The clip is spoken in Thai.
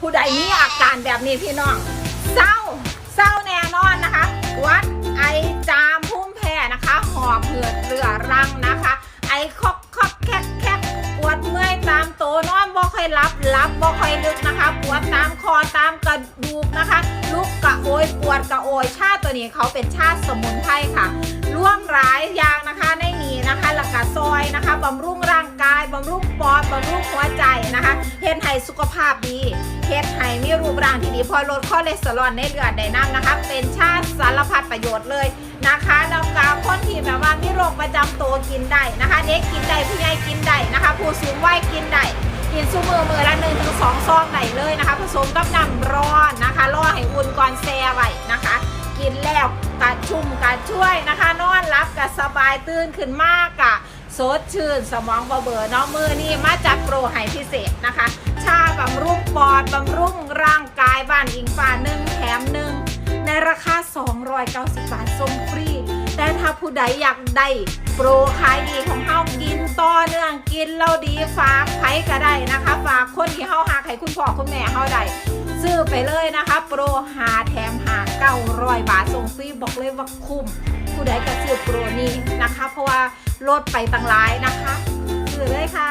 ผู้ใดมีอาการแบบนี้พี่น้องเศร้าเศร้าแน่นอนนะคะ วัดไอจามพุ่มแพ้นะคะหอบเหือดเรือรังนะคะ ไอคอกคอกแคกแคกปวดเมื่อยตามโตนอนบ่ค่อยรับรับบ่ค่อยลึกนะคะ ปวดตามคอตามกระดูกนะคะ ลุกกระโอยปวดกระโอยชาติตัวนี้เขาเป็นชาติสมุนไพรค่ะร่วมหลายยางนะคะในนี้นะคะหลักกะซอยนะคะบำรุงร่างกายบำรุงปอดบำรุงหัวใจ ฮ็ดให้สุขภาพดีเฮ็ดให้มีรูปร่างที่ดีพอลดคอเลสเตอรอลในเลือดได้น้ำนะคะ เป็นชาติสารพัดประโยชน์เลยนะคะแล้วก็คนที่แบบว่ามีโรคประจำตัวกินได้นะคะเด็กกินได้ผู้ใหญ่กินได้นะคะ ผู้สูงวัยกินได้กินซุมือมือละหนึ่งถึงสองซองได้เลยนะคะ ผสมกับน้ำร้อนนะคะรอให้อุ่นก่อนแช่ไว้นะคะ กินแล้วกระชุ่มกระช่วยนะคะ นอนรับกะสบายตื่นขึ้นมากกะ สดชื่น สมองเบาเบอเนาะมือนี่มาจัดโปรให้พิเศษนะคะ ชาบำรุงปอดบำรุงร่างกายบ้านอิงฟ้าหนึ่งแถมหนึ่งในราคา 290 บาทส่งฟรี แต่ถ้าผู้ใดอยากได้โปรขายดีของเฮากินต่อเนื่องกินแล้วดีฝากใครก็ได้นะคะ ฝากคนที่เฮาหาใครคุณพ่อคุณแม่เฮาได้ซื้อไปเลยนะคะ โปรหาแถมหา บอกเลยว่าคุ้มผู้ใดก็ซื้อโปรนี้นะคะ เพราะว่าลดไปตังร้ายนะคะซื้อเลยค่ะ